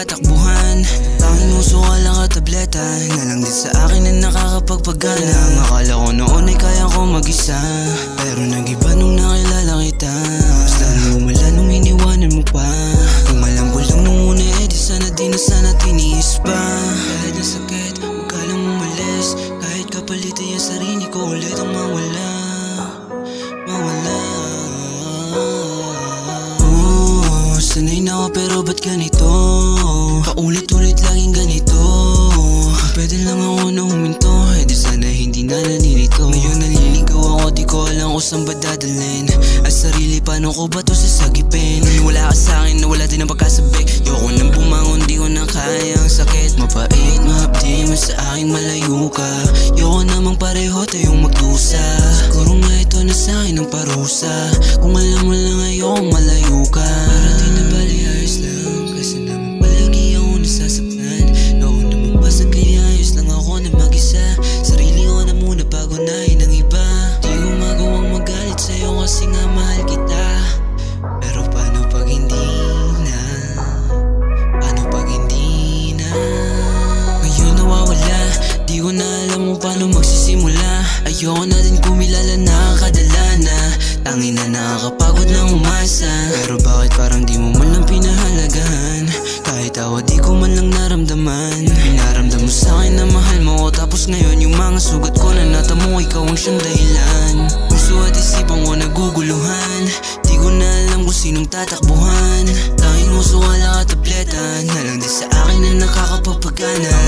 kung sinong tatakbuhan. Tanging uso ka lang at tableta. Na lang din sa akin na nakakapagpagana. Akala ko noon ay kaya ko mag-isa. Pero nag-iba nung nakilala kita. Mas lalo umala nung iniwanan mo pa. Kung alam ko lang nung una eh di sana di na sana tiniis pa. Kahit ang sakit, huwag ka lang umalis. Kahit kapalit ay ang sarili ko ulit ang mawala. Mawala. Oh, sanay na ako pero ba't ganito? Paulit-ulit laging ganito. Kung Pwede lang ako na huminto. Eh di sana hindi na nanilito Ngayon naliligaw ako di ko alam kung saan ba dadalhin. Ang sarili paano ko ba to sasagipin? Wala ka sa akin na wala din ang pagkasabik Yoko nang bumangon di ko na kaya ang sakit. Mapait, mahapdi, mas sa akin malayo ka. Yoko namang pareho tayong magdusa. Siguro nga ito na sa akin ang parusa. Kung alam mo lang ayokong malayo alam kung paano magsisimula? Ayoko na din kumilala nakakadala na Tangin na nakakapagod ng umasa. Pero bakit parang di mo man lang pinahalagahan? Kahit awa di ko man lang naramdaman. Pinaramdam mo sa akin na mahal mo ko Tapos ngayon yung mga sugat ko na natamo Ikaw ang siyang dahilan. Puso at isipan ko naguguluhan. Di ko na alam kung sinong tatakbuhan. Tanging uso ka lang at Na lang din sa akin na nakakapagpagana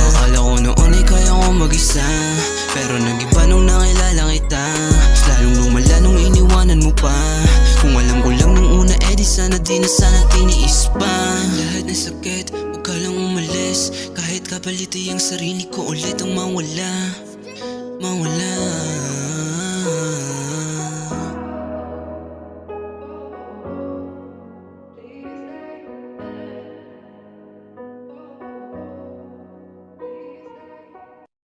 sana di na sana tiniis pa. Lahat ng sakit, huwag ka lang umalis. Kahit kapalit ay ang sarili ko ulit ang mawala. Mawala